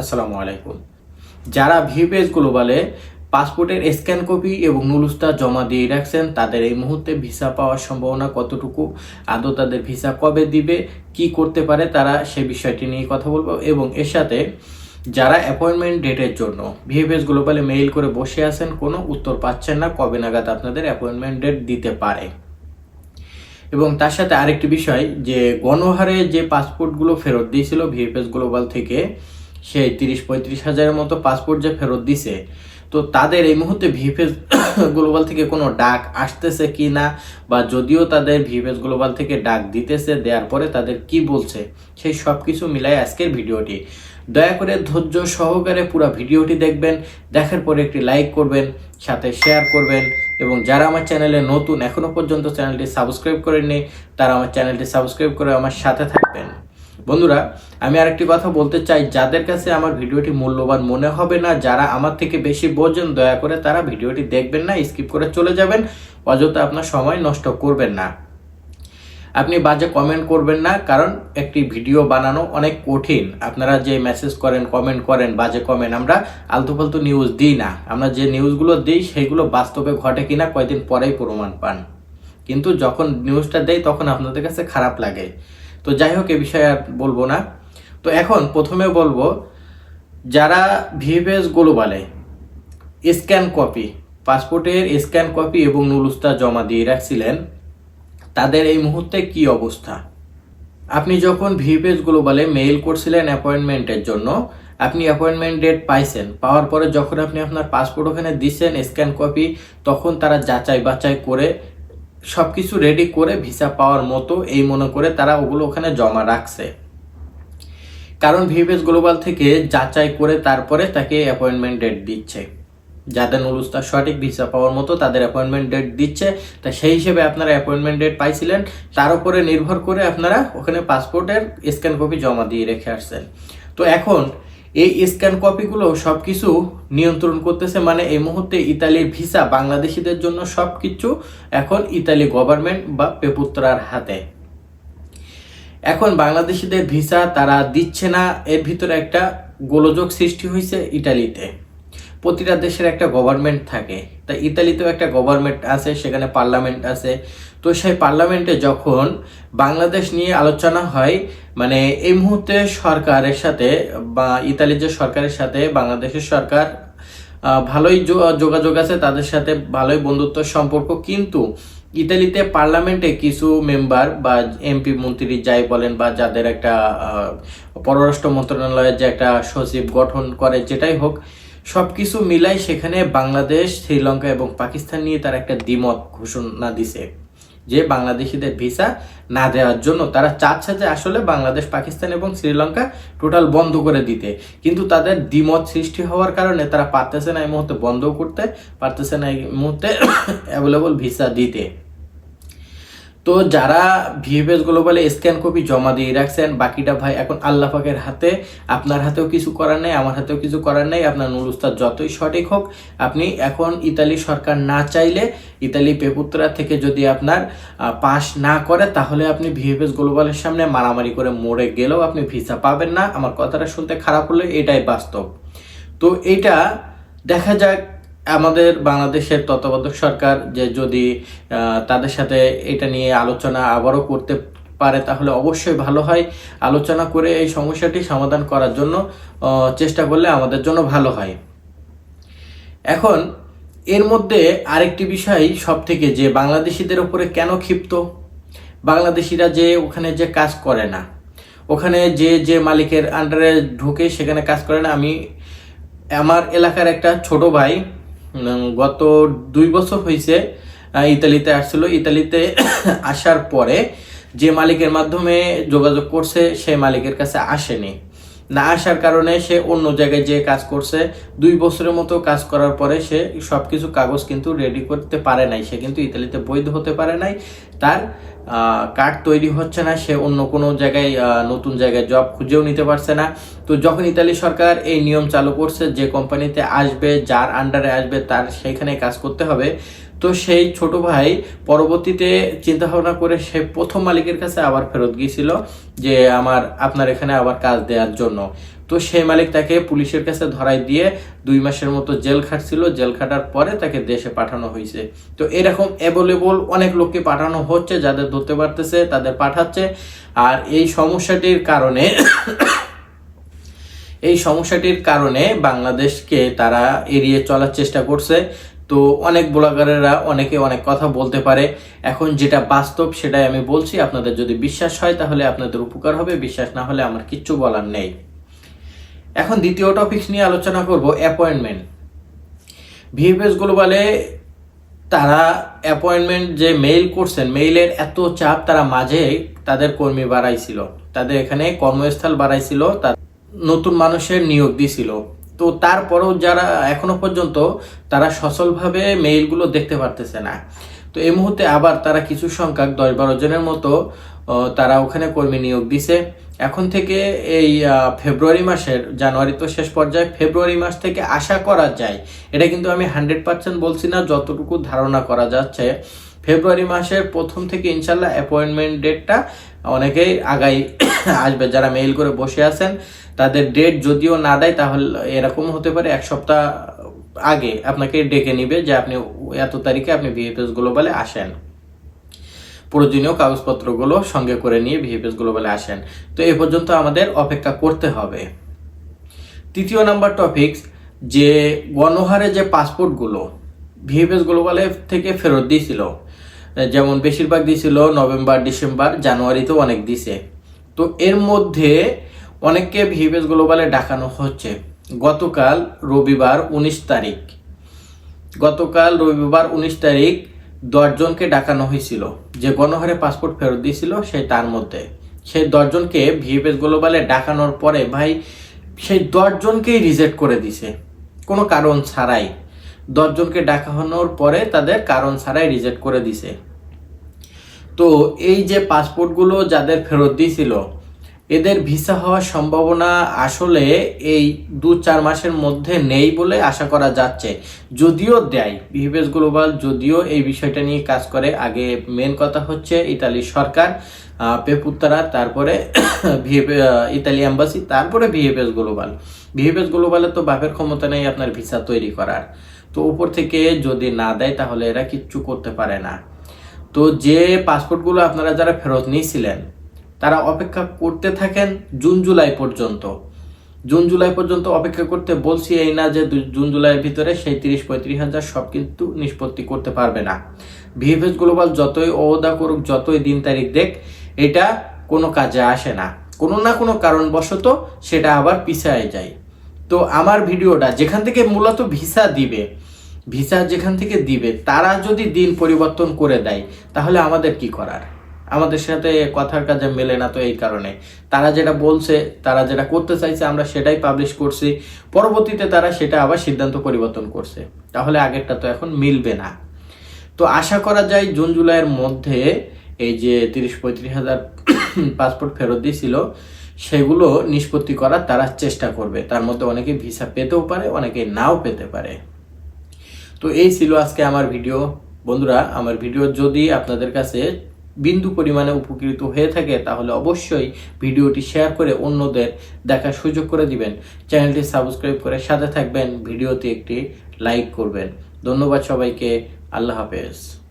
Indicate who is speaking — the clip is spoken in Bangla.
Speaker 1: আসসালামু আলাইকুম। যারা ভিপিএস গ্লোবালে পাসপোর্টের স্ক্যান কপি এবং নুলুস্তা জমা দিয়ে রাখছেন, তাদের এই মুহূর্তে ভিসা পাওয়ার সম্ভাবনা কতটুকু? আদৌ তাদের ভিসা কবে দিবে? কি করতে পারে তারা? সে বিষয়টি নিয়ে কথা বলব। এবং এর সাথে যারা অ্যাপয়েন্টমেন্ট ডেটের জন্য ভিএফএস গ্লোবালে মেইল করে বসে আছেন, কোনো উত্তর পাচ্ছেন না। কবে নাগাদ আপনাদের অ্যাপয়েন্টমেন্ট ডেট দিতে পারে? এবং তার সাথে আরেকটি বিষয়, যে গণহারে যে পাসপোর্টগুলো ফেরত দিয়েছিল ভিএফএস গ্লোবাল থেকে সেই তিরিশ পঁয়ত্রিশ হাজারের মতো পাসপোর্ট যে ফেরত দিছে, তো তাদের এই মুহূর্তে ভিএফএস গ্লোবাল থেকে কোনো ডাক আসতেছে কি না, বা যদিও তাদের ভিএফএস গ্লোবাল থেকে ডাক দিতেছে, দেওয়ার পরে তাদের কি বলছে, সেই সব কিছু মিলাই আজকের ভিডিওটি। দয়া করে ধৈর্য সহকারে পুরো ভিডিওটি দেখবেন, দেখার পরে একটি লাইক করবেন, সাথে শেয়ার করবেন, এবং যারা আমার চ্যানেলে নতুন, এখনও পর্যন্ত চ্যানেলটি সাবস্ক্রাইব করেননি, তারা আমার চ্যানেলটি সাবস্ক্রাইব করে আমার সাথে থাকবেন। বন্ধুরা, আমি আরেকটি কথা বলতে চাই। যাদের কাছে আমার ভিডিওটি মূল্যবান মনে হবে না, যারা আমার থেকে বেশি বোঝেন, দয়া করে তারা ভিডিওটি দেখবেন না, স্কিপ করে চলে যাবেন। অযথা আপনার সময় নষ্ট করবেন না। আপনি বাজে কমেন্ট করবেন না, কারণ একটি ভিডিও বানানো অনেক কঠিন। আপনারা যে মেসেজ করেন, কমেন্ট করেন, বাজে কমেন্ট, আমরা আলতু ফালতু নিউজ দিই না। আমরা যে নিউজগুলো দিই সেইগুলো বাস্তবে ঘটে কিনা কয়দিন পরেই প্রমাণ পান। কিন্তু যখন নিউজটা দেয় তখন আপনাদের কাছে খারাপ লাগে। তো যাই হোক এ বিষয়ে আর বলব না। তো এখন প্রথমে বলব, যারা ভিএফএস গ্লোবালে স্ক্যান কপি, পাসপোর্টের স্ক্যান কপি এবং নুলুস্তা জমা দিয়ে রাখছিলেন, তাদের এই মুহূর্তে কি অবস্থা? আপনি যখন ভিপিএস গ্লোবালে মেইল করছিলেন অ্যাপয়েন্টমেন্টের জন্য, আপনি অ্যাপয়েন্টমেন্ট ডেট পাইছেন। পাওয়ার পরে যখন আপনি আপনার পাসপোর্ট ওখানে দিচ্ছেন স্ক্যান কপি, তখন তারা যাচাই বাছাই করে সব কিছু রেডি করে ভিসা পাওয়ার মতো এই মনে করে তারা ওগুলো ওখানে জমা রাখছে। কারণ ভিপিএস গ্লোবাল থেকে যাচাই করে তারপরে তাকে অ্যাপয়েন্টমেন্ট ডেট দিচ্ছে। যাদের নুরুস্তা সঠিক ভিসা পাওয়ার মতো তাদের অ্যাপয়েন্টমেন্ট ডেট দিচ্ছে। তা সেই হিসেবে আপনারা অ্যাপয়েন্টমেন্ট ডেট পাইছিলেন। তার উপরে নির্ভর করে আপনারা ওখানে পাসপোর্টের স্ক্যান কপি জমা দিয়ে রেখে আসছেন। তো এখন এই স্ক্যান কপিগুলো সব কিছু নিয়ন্ত্রণ করতেছে মানে এই মুহূর্তে ইতালির ভিসা বাংলাদেশিদের জন্য সবকিছু এখন ইতালি গভর্নমেন্ট বা পেপুত্রার হাতে। এখন বাংলাদেশিদের ভিসা তারা দিচ্ছে না, এর ভিতরে একটা গোলযোগ সৃষ্টি হয়েছে ইটালিতে প্রতিটা দেশের একটা গভর্নমেন্ট থাকে। তা ইতালিতেও একটা গভর্নমেন্ট আছে, সেখানে পার্লামেন্ট আছে। তো সেই পার্লামেন্টে যখন বাংলাদেশ নিয়ে আলোচনা হয় মানে এই মুহূর্তে সরকারের সাথে বা ইতালির যে সরকারের সাথে, বাংলাদেশের সরকার ভালোই যোগাযোগ আছে, তাদের সাথে ভালোই বন্ধুত্ব সম্পর্ক। কিন্তু ইতালিতে পার্লামেন্টে কিছু মেম্বার বা এমপি মন্ত্রী যাই বলেন বা যাদের একটা পররাষ্ট্র মন্ত্রণালয়ের যে একটা সচিব গঠন করে, যেটাই হোক সবকিছু মিলাই সেখানে বাংলাদেশ, শ্রীলঙ্কা এবং পাকিস্তান নিয়ে তার একটা দ্বিমত ঘোষণা দিছে। যে বাংলাদেশিদের ভিসা না দেওয়ার জন্য তারা চাচ্ছে যে আসলে বাংলাদেশ, পাকিস্তান এবং শ্রীলঙ্কা টোটাল বন্ধ করে দিতে। কিন্তু তাদের দ্বিমত সৃষ্টি হওয়ার কারণে তারা পারতেছে না এই মুহূর্তে বন্ধ করতে, পারতেছে না এই মুহূর্তে অ্যাভেলেবল ভিসা দিতে। তো যারা ভিএফএস গ্লোবালে স্ক্যান কপি জমা দিয়ে রাখছেন, বাকিটা ভাই এখন আল্লাহ পাকের হাতে। আপনার হাতেও কিছু করার নেই, আমার হাতেও কিছু করার নেই, আপনার নুরুস্তাদ যতই সঠিক হোক, আপনি এখন ইতালি সরকার না চাইলে, ইতালি পেপুত্রা থেকে যদি আপনার পাস না করে, তাহলে আপনি ভিএফএস গ্লোবালের সামনে মারামারি করে মরে গেলেও আপনি ভিসা পাবেন না। আমার কথাটা শুনতে খারাপ হলে এটাই বাস্তব। তো এটা দেখা যাক আমাদের বাংলাদেশের তত্ত্বাবধায়ক সরকার যে যদি তাদের সাথে এটা নিয়ে আলোচনা আবারও করতে পারে, তাহলে অবশ্যই ভালো হয়। আলোচনা করে এই সমস্যাটি সমাধান করার জন্য চেষ্টা করলে আমাদের জন্য ভালো হয়। এখন, এর মধ্যে আরেকটি বিষয় সব থেকে যে বাংলাদেশিদের উপরে কেন ক্ষিপ্ত? বাংলাদেশিরা যে ওখানে যে কাজ করে না, ওখানে যে যে মালিকের আন্ডারে ঢুকে সেখানে কাজ করে না, আমি, আমার এলাকার একটা ছোট ভাই গত দুই বছর হয়েছে ইতালিতে আসছিল। ইতালিতে আসার পরে যে মালিকের মাধ্যমে যোগাযোগ করছে, সেই মালিকের কাছে আসেনি। না আসার কারণে সে অন্য জায়গায় যে কাজ করছে। দুই বছরের মতো কাজ করার পরে সে সব কিছু কাগজ কিন্তু রেডি করতে পারে নাই। সে কিন্তু ইতালিতে বৈধ হতে পারে নাই। তার কার্ড তৈরি হচ্ছে না। সে অন্য কোনো জায়গায় নতুন জায়গায় জব খুঁজেও নিতে পারছে না। তো যখন ইতালি সরকার এই নিয়ম চালু করছে, যে কোম্পানিতে আসবে, যার আন্ডারে আসবে, তার সেইখানে কাজ করতে হবে। তো সেই ছোট ভাই পরবর্তীতে চিন্তা ভাবনা করে সে প্রথম মালিকের কাছে আবার ফেরত গিয়েছিল যে আমার, আপনার এখানে আবার কাজ দেওয়ার জন্য। তো সেই মালিক তাকে পুলিশের কাছে ধরাই দিয়ে দুই মাসের মতো জেল খাটছিল। জেল খাটার পরে তাকে দেশে পাঠানো হয়েছে। তো এরকম অ্যাভেলেবল অনেক লোককে পাঠানো হচ্ছে, যাদের ধরতে পারতেছে, তাদের পাঠাচ্ছে। আর এই সমস্যাটির কারণে, এই সমস্যাটির কারণে বাংলাদেশকে তারা এড়িয়ে চলার চেষ্টা করছে। তো অনেক ব্লগারেরা অনেকে অনেক কথা বলতে পারে। এখন যেটা বাস্তব সেটাই আমি বলছি, আপনাদের যদি বিশ্বাস হয় তাহলে আপনাদের উপকার হবে, বিশ্বাস না হলে আমার কিচ্ছু বলার নেই। এখন দ্বিতীয় টপিক নিয়ে আলোচনা করব অ্যাপয়েন্টমেন্ট ভিএফএস গ্লোবালে তারা অ্যাপয়েন্টমেন্ট যে মেইল করছেন মেইলের এত চাপ তারা মাঝে তাদের কর্মী বাড়াইছিল। তাদের এখানে কর্মস্থল বাড়াইছিল, তার নতুন মানুষের নিয়োগ দিছিল। তো তারপরেও যারা এখনও পর্যন্ত, তারা সচলভাবে মেইলগুলো দেখতে পারতেছে না। তো এই মুহূর্তে আবার তারা কিছু সংখ্যক দশ বারো জনের মতো তারা ওখানে কর্মী নিয়োগ দিছে। এখন থেকে এই ফেব্রুয়ারি মাসের জানুয়ারি তো শেষ পর্যায়ে, ফেব্রুয়ারি মাস থেকে আশা করা যায়, এটা কিন্তু আমি হান্ড্রেড পার্সেন্ট বলছি না, যতটুকু ধারণা করা যাচ্ছে, ফেব্রুয়ারি মাসের প্রথম থেকে ইনশাল্লাহ অ্যাপয়েন্টমেন্ট ডেটটা অনেকেই আগাই আসবে। যারা মেইল করে বসে আছেন, তাদের ডেট যদিও না দেয়, তাহলে এরকম হতে পারে এক সপ্তাহ আগে আপনাকে ডেকে নিবে যে আপনি এত তারিখে আপনি ভিএফএস গ্লোবালে আসেন। প্রয়োজনীয় কাগজপত্রগুলো সঙ্গে করে নিয়ে ভিএফএস গ্লোবালে আসেন। তো এ পর্যন্ত আমাদের অপেক্ষা করতে হবে। তৃতীয় নাম্বার টপিক যে গণহারে যে পাসপোর্টগুলো ভিএফএস গ্লোবালে থেকে ফেরত দিয়েছিল যেমন বেশিরভাগ দিয়েছিল নভেম্বর, ডিসেম্বর, জানুয়ারিতেও অনেক দিছে। তো এর মধ্যে অনেককে ভিএফএস গ্লোবালে ডাকানো হচ্ছে। গতকাল রবিবার উনিশ তারিখ। গতকাল রবিবার উনিশ তারিখ দশজনকে ডাকানো হয়েছিল। যে গণহারে পাসপোর্ট ফেরত দিয়েছিল সেই তার মধ্যে। সেই দশজনকে ভিএফএস গ্লোবালে ডাকানোর পরে ভাই, সেই দশজনকেই রিজেক্ট করে দিছে। কোনো কারণ ছাড়াই। দশজনকে ডাকানোর পরে তাদের কারণ ছাড়াই রিজেক্ট করে দিছে। তো এই যে পাসপোর্টগুলো যাদের ফেরত দিয়েছিল, এদের ভিসা হওয়ার সম্ভাবনা আসলে এই দু চার মাসের মধ্যে নেই বলে আশা করা যাচ্ছে। যদিও দেয় বিহেভিয়াস গ্লোবাল যদিও এই বিষয়টা নিয়ে কাজ করে। আগে মেন কথা হচ্ছে ইতালি সরকার পেপুত্তারা, তারপরে ইতালি এম্বাসি, তারপরে ভিএফএস গ্লোবাল। ভিএফএস গ্লোবালের তো বাপের ক্ষমতা নেই আপনার ভিসা তৈরি করার। তো উপর থেকে যদি না দেয়, তাহলে এরা কিচ্ছু করতে পারে না। তো যে পাসপোর্টগুলো আপনারা যারা ফেরত নিয়েছিলেন, তারা অপেক্ষা করতে থাকেন জুন জুলাই পর্যন্ত। জুন জুলাই পর্যন্ত অপেক্ষা করতে বলছি এই না যে জুন জুলাইয়ের ভিতরে সেই তিরিশ পঁয়ত্রিশ হাজার সব কিন্তু নিষ্পত্তি করতে পারবে না। ভিএফএস গ্লোবাল যতই অবদা করুক, যতই দিন তারিখ দেখ, এটা কোনো কাজে আসে না। কোনো না কোনো কারণবশত সেটা আবার পিছায় যায়। তো আমার ভিডিওটা যেখান থেকে মূলত ভিসা দিবে ভিসা যেখান থেকে দিবে, তারা যদি দিন পরিবর্তন করে দেয়, তাহলে আমাদের কি করার? আমাদের সাথে কথার কাজে মেলে না তো এই কারণে। তারা যেটা বলছে, তারা যেটা করতে চাইছে, আমরা সেটাই পাবলিশ করছি। পরবর্তীতে তারা সেটা আবার সিদ্ধান্ত পরিবর্তন করছে। তাহলে আগেরটা তো এখন মিলবে না। তো আশা করা যায় জুন জুলাইয়ের মধ্যে এই যে তিরিশ পঁয়ত্রিশ হাজার পাসপোর্ট ফেরত দিয়েছিল, সেগুলো নিষ্পত্তি করার তারা চেষ্টা করবে। তার মধ্যে অনেকে ভিসা পেতেও পারে, অনেকে নাও পেতে পারে। তো এই ছিল আজকে আমার ভিডিও। বন্ধুরা, আমার ভিডিও যদি আপনাদের কাছে বিন্দু পরিমাণে উপকৃত হয়ে থাকে, তাহলে অবশ্যই ভিডিওটি শেয়ার করে অন্যদের দেখার সুযোগ করে দিবেন। চ্যানেলটি সাবস্ক্রাইব করে সাথে থাকবেন, ভিডিওতে একটি লাইক করবেন। ধন্যবাদ সবাইকে, আল্লাহ হাফেজ।